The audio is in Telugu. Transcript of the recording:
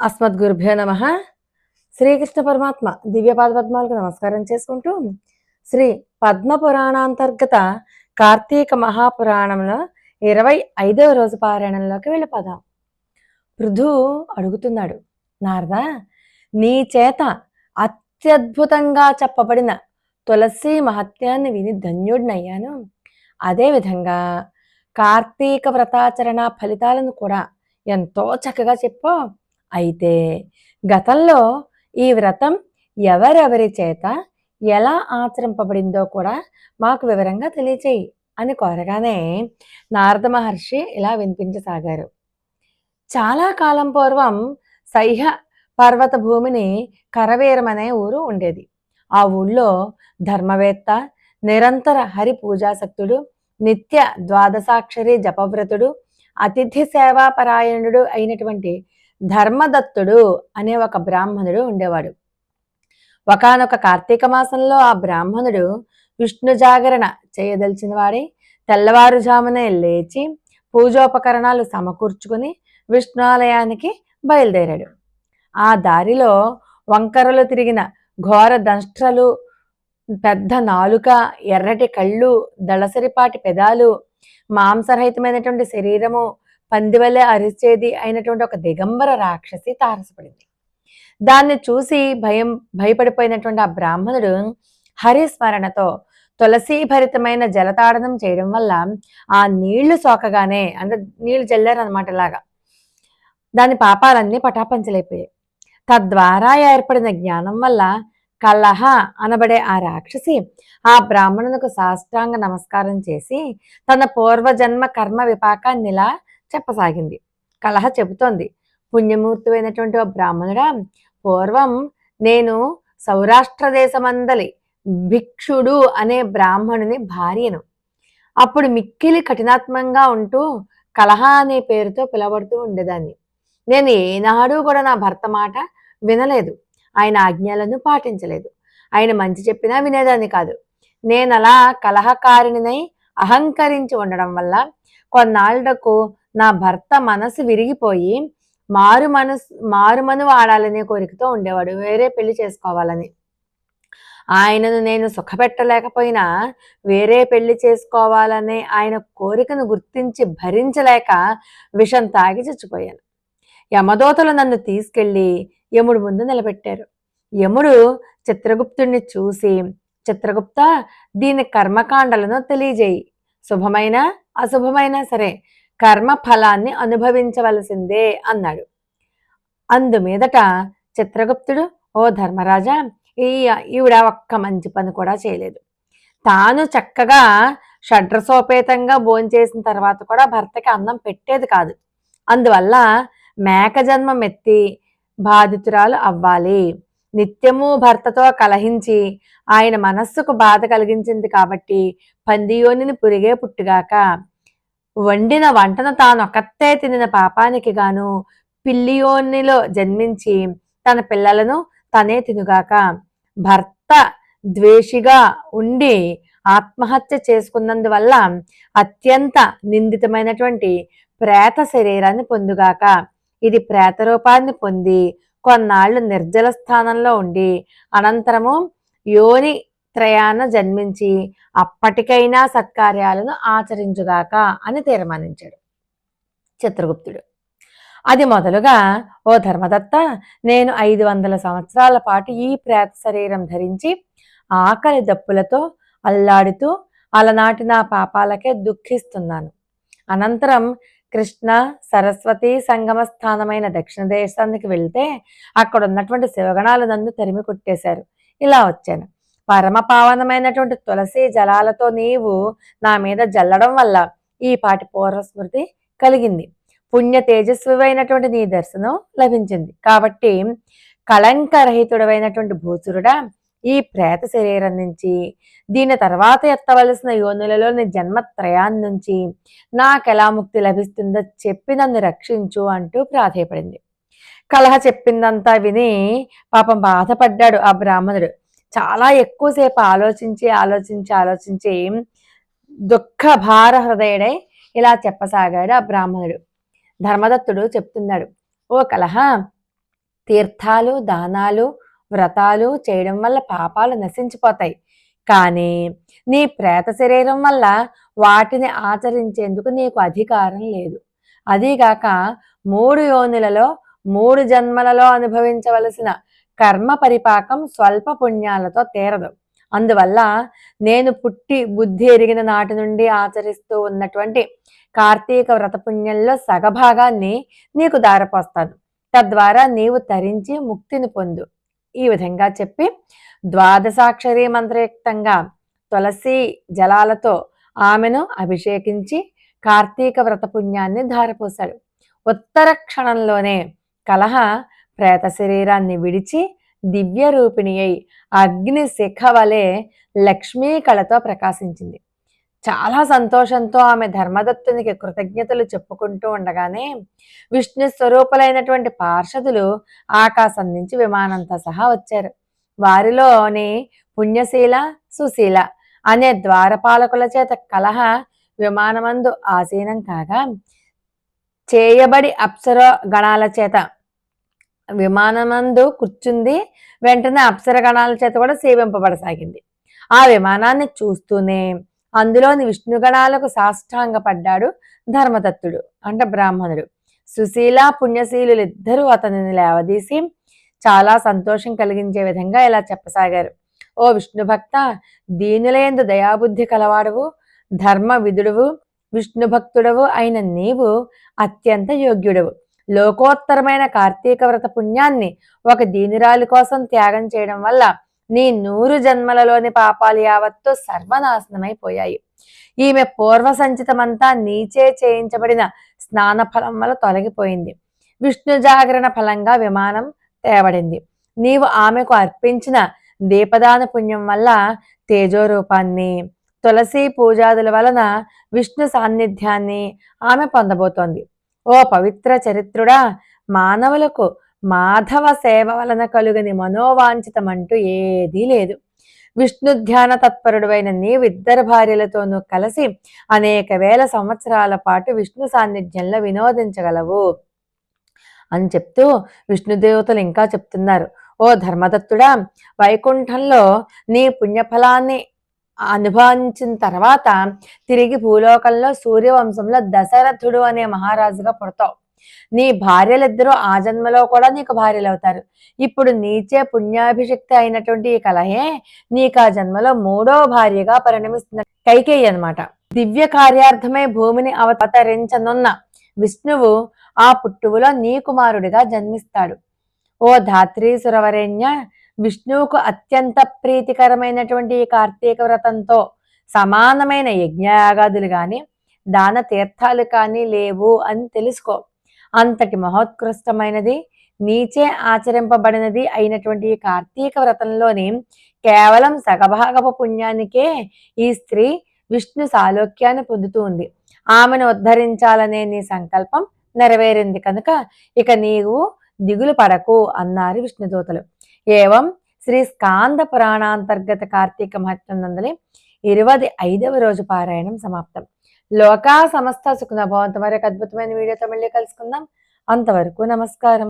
అస్మద్గురుభ్యో నమ. శ్రీకృష్ణ పరమాత్మ దివ్యపాద పద్మాలకు నమస్కారం చేసుకుంటూ శ్రీ పద్మ పురాణాంతర్గత కార్తీక మహాపురాణంలో ఇరవై ఐదవ రోజు పారాయణంలోకి వెళ్ళిపోదాం. పృథు అడుగుతున్నాడు నారద నీ చేత అత్యద్భుతంగా చెప్పబడిన తులసి మహత్యాన్ని విని ధన్యుడినయ్యాను. అదేవిధంగా కార్తీక వ్రతాచరణ ఫలితాలను కూడా ఎంతో చక్కగా చెప్పో. అయితే గతంలో ఈ వ్రతం ఎవరెవరి చేత ఎలా ఆచరింపబడిందో కూడా మాకు వివరంగా తెలియచేయి అని కోరగానే నారద మహర్షి ఇలా వినిపించసాగారు. చాలా కాలం పూర్వం సహ్య పర్వత భూమిని కరవీరం అనే ఊరు ఉండేది. ఆ ఊళ్ళో ధర్మవేత్త నిరంతర హరి పూజాశక్తుడు నిత్య ద్వాదశాక్షరి జపవ్రతుడు అతిథి సేవాపరాయణుడు అయినటువంటి ధర్మదత్తుడు అనే ఒక బ్రాహ్మణుడు ఉండేవాడు. ఒకనొక కార్తీక మాసంలో ఆ బ్రాహ్మణుడు విష్ణు జాగరణ చేయదలిచిన వాడే తెల్లవారుజామునే లేచి పూజోపకరణాలు సమకూర్చుకుని విష్ణాలయానికి బయలుదేరాడు. ఆ దారిలో వంకరలు తిరిగిన ఘోర దంష్ట్రలు పెద్ద నాలుక ఎర్రటి కళ్ళు దళసరిపాటి పెదాలు మాంసరహితమైనటువంటి శరీరము పందివలే అరిచేది అయినటువంటి ఒక దిగంబర రాక్షసి తారసపడింది. దాన్ని చూసి భయం భయపడిపోయినటువంటి ఆ బ్రాహ్మణుడు హరిస్మరణతో తులసీభరితమైన జలతాడనం చేయడం వల్ల ఆ నీళ్ళు సోకగానే అంటే నీళ్ళు జల్లారనమాట ఇలాగా. దాని పాపాలన్నీ పటాపంచలైపోయాయి. తద్వారా ఏర్పడిన జ్ఞానం వల్ల కలహ అనబడే ఆ రాక్షసి ఆ బ్రాహ్మణునికి సాష్టాంగ నమస్కారం చేసి తన పూర్వజన్మ కర్మ విపాకాన్ని ఇలా చెప్పసాగింది. కలహ చెబుతోంది. పుణ్యమూర్తి అయినటువంటి ఓ బ్రాహ్మణుడా పూర్వం నేను సౌరాష్ట్ర దేశమందలి భిక్షుడు అనే బ్రాహ్మణుని భార్యను. అప్పుడు మిక్కిలి కఠినాత్మంగా ఉంటూ కలహ అనే పేరుతో పిలవడుతూ ఉండేదాన్ని. నేను ఏనాడు కూడా నా భర్త మాట వినలేదు. ఆయన ఆజ్ఞలను పాటించలేదు. ఆయన మంచి చెప్పినా వినేదాన్ని కాదు. నేను అలా కలహకారిణినై అహంకరించి ఉండడం వల్ల కొన్నాళ్ళకు నా భర్త మనసు విరిగిపోయి మారు మనసు మారుమను వాడాలనే కోరికతో ఉండేవాడు. వేరే పెళ్ళి చేసుకోవాలని. ఆయనను నేను సుఖపెట్టలేకపోయినా వేరే పెళ్ళి చేసుకోవాలనే ఆయన కోరికను గుర్తించి భరించలేక విషం తాగి చచ్చిపోయాను. యమదోతలు నన్ను తీసుకెళ్ళి యముడు ముందు నిలబెట్టారు. యముడు చిత్రగుప్తుడిని చూసి చిత్రగుప్త దీని కర్మకాండలను తెలియజేయి. శుభమైన అశుభమైనా సరే కర్మ ఫలాన్ని అనుభవించవలసిందే అన్నాడు. అందుమీదట చిత్రగుప్తుడు ఓ ధర్మరాజా ఈ ఈవిడ ఒక్క మంచి పని కూడా చేయలేదు. తాను చక్కగా షడ్రసోపేతంగా భోంచేసిన తర్వాత కూడా భర్తకి అన్నం పెట్టేది కాదు. అందువల్ల మేక జన్మం ఎత్తి బాధితురాలు అవ్వాలి. నిత్యము భర్తతో కలహించి ఆయన మనస్సుకు బాధ కలిగించింది కాబట్టి పందియోనిని పురిగే పుట్టుగాక వండిన వంటను తానొకత్తే తినిన పాపానికి గాను పిల్లియోనిలో జన్మించి తన పిల్లలను తనే తినుగాక భర్త ద్వేషిగా ఉండి ఆత్మహత్య చేసుకున్నందువల్ల అత్యంత నిందితమైనటువంటి ప్రేత శరీరాన్ని పొందుగాక ఇది ప్రేత రూపాన్ని పొంది కొన్నాళ్ళు నిర్జల స్థానంలో ఉండి అనంతరము యోని త్రయాన జన్మించి అప్పటికైనా సత్కార్యాలను ఆచరించుగాక అని తీర్మానించాడు చిత్రగుప్తుడు. అది మొదలుగా ఓ ధర్మదత్త నేను ఐదు వందల సంవత్సరాల పాటు ఈ ప్రేత శరీరం ధరించి ఆకలి దప్పులతో అల్లాడుతూ అలనాటి నా పాపాలకే దుఃఖిస్తున్నాను. అనంతరం కృష్ణ సరస్వతి సంగమ స్థానమైన దక్షిణ దేశానికి వెళ్తే అక్కడ ఉన్నటువంటి శివగణాలు నన్ను తరిమి కొట్టేశారు. ఇలా వచ్చాను. పరమ పావనమైనటువంటి తులసి జలాలతో నీవు నా మీద జల్లడం వల్ల ఈ పాటి పూర్వస్మృతి కలిగింది. పుణ్య తేజస్వివైనటువంటి నీ దర్శనం లభించింది. కాబట్టి కళంకరహితుడవైనటువంటి భూసురుడా ఈ ప్రేత శరీరం నుంచి దీని తర్వాత ఎత్తవలసిన యోనులలోని జన్మత్రయాన్ని నుంచి నాకెలా ముక్తి లభిస్తుందో చెప్పి నన్ను రక్షించు అంటూ ప్రాధేయపడింది. కలహ చెప్పిందంతా విని పాపం బాధపడ్డాడు ఆ బ్రాహ్మణుడు. చాలా ఎక్కువసేపు ఆలోచించి ఆలోచించి ఆలోచించి దుఃఖ భార హృదయుడై ఇలా చెప్పసాగాడు ఆ బ్రాహ్మణుడు. ధర్మదత్తుడు చెప్తున్నాడు ఓ కలహ తీర్థాలు దానాలు వ్రతాలు చేయడం వల్ల పాపాలు నశించిపోతాయి. కానీ నీ ప్రేత శరీరం వల్ల వాటిని ఆచరించేందుకు నీకు అధికారం లేదు. అదీగాక మూడు యోనులలో మూడు జన్మలలో అనుభవించవలసిన కర్మ పరిపాకం స్వల్ప పుణ్యాలతో తీరదు. అందువల్ల నేను పుట్టి బుద్ధి ఎరిగిన నాటి నుండి ఆచరిస్తూ ఉన్నటువంటి కార్తీక వ్రత పుణ్యంలో సగభాగాన్ని నీకు దారపోస్తాను. తద్వారా నీవు తరించి ముక్తిని పొందు. ఈ విధంగా చెప్పి ద్వాదశాక్షరి మంత్రయుక్తంగా తులసి జలాలతో ఆమెను అభిషేకించి కార్తీక వ్రత పుణ్యాన్ని ధారపోశాడు. ఉత్తర క్షణంలోనే కలహ ప్రేత శరీరాన్ని విడిచి దివ్య రూపిణి అయి అగ్ని శిఖ వలె లక్ష్మీ కళతో ప్రకాశించింది. చాలా సంతోషంతో ఆమె ధర్మదత్తునికి కృతజ్ఞతలు చెప్పుకుంటూ ఉండగానే విష్ణు స్వరూపులైనటువంటి పార్షదులు ఆకాశం నుంచి విమానంతో సహా వచ్చారు. వారిలోని పుణ్యశీల సుశీల అనే ద్వారపాలకుల చేత కలహ విమానమందు ఆసీనం కాగా చేయబడి అప్సర గణాల చేత విమానమందు కూర్చుంది. వెంటనే అప్సరగణాల చేత కూడా సేవింపబడసాగింది. ఆ విమానాన్ని చూస్తూనే అందులోని విష్ణుగణాలకు సాష్టాంగపడ్డాడు ధర్మదత్తుడు అంటే బ్రాహ్మణుడు. సుశీల పుణ్యశీలులిద్దరూ అతనిని లేవదీసి చాలా సంతోషం కలిగించే విధంగా ఇలా చెప్పసాగారు. ఓ విష్ణుభక్త దీనులేందు దయాబుద్ధి కలవాడువు ధర్మ విధుడువు విష్ణు భక్తుడవు అయిన నీవు అత్యంత యోగ్యుడవు. లోకోత్తరమైన కార్తీక వ్రత పుణ్యాన్ని ఒక దీనిరాలి కోసం త్యాగం చేయడం వల్ల నీ నూరు జన్మలలోని పాపాలు యావత్తు సర్వనాశనమైపోయాయి. ఈమె పూర్వ సంచితమంతా నీచే చేయించబడిన స్నాన ఫలం వల్ల తొలగిపోయింది. విష్ణు జాగరణ ఫలంగా విమానం తేవడింది. నీవు ఆమెకు అర్పించిన దీపదాన పుణ్యం వల్ల తేజోరూపాన్ని తులసి పూజాదుల వలన విష్ణు సాన్నిధ్యాన్ని ఆమె పొందబోతోంది. ఓ పవిత్ర చరిత్రుడా మానవులకు మాధవ సేవ వలన కలుగని మనోవాంఛితమంటూ ఏదీ లేదు. విష్ణు ధ్యాన తత్పరుడువైన నీవు ఇద్దరు భార్యలతోనూ కలిసి అనేక వేల సంవత్సరాల పాటు విష్ణు సాన్నిధ్యంలో వినోదించగలవు అని చెప్తూ విష్ణుదేవతలు ఇంకా చెప్తున్నారు. ఓ ధర్మదత్తుడా వైకుంఠంలో నీ పుణ్యఫలాన్ని అనుభవించిన తర్వాత తిరిగి భూలోకంలో సూర్యవంశంలో దశరథుడు అనే మహారాజుగా పుడతావు. నీ భార్యలిద్దరూ ఆ జన్మలో కూడా నీకు భార్యలు అవుతారు ఇప్పుడు నీచే పుణ్యాభిషక్తి అయినటువంటి ఈ కలహే నీకు ఆ జన్మలో మూడో భార్యగా పరిణమిస్తున్న కైకేయి అనమాట దివ్య కార్యార్థమై భూమిని అవతరించనున్న విష్ణువు ఆ పుట్టువులో నీ కుమారుడిగా జన్మిస్తాడు. ఓ ధాత్రీ సురవరేణ్య విష్ణువుకు అత్యంత ప్రీతికరమైనటువంటి ఈ కార్తీక వ్రతంతో సమానమైన యజ్ఞయాగాదులు కానీ దాన తీర్థాలు కానీ లేవు అని తెలుసుకో. అంతటి మహోత్కృష్టమైనది నీచే ఆచరింపబడినది అయినటువంటి ఈ కార్తీక వ్రతంలోని కేవలం సగభాగపు పుణ్యానికే ఈ స్త్రీ విష్ణు సాలోక్యాన్ని పొందుతూ ఉంది. ఆమెను ఉద్ధరించాలనే నీ సంకల్పం నెరవేరింది కనుక ఇక నీవు దిగులు పడకు అన్నారు విష్ణుదూతలు. ఏవం శ్రీ స్కాంద పురాణాంతర్గత కార్తీక మహత్వం నందలి ఇరవై ఐదవ రోజు పారాయణం సమాప్తం లోకా సమస్త సుఖన భవంత మరొక అద్భుతమైన వీడియోతో మళ్ళీ కలుసుకుందాం। అంతవరకు నమస్కారం।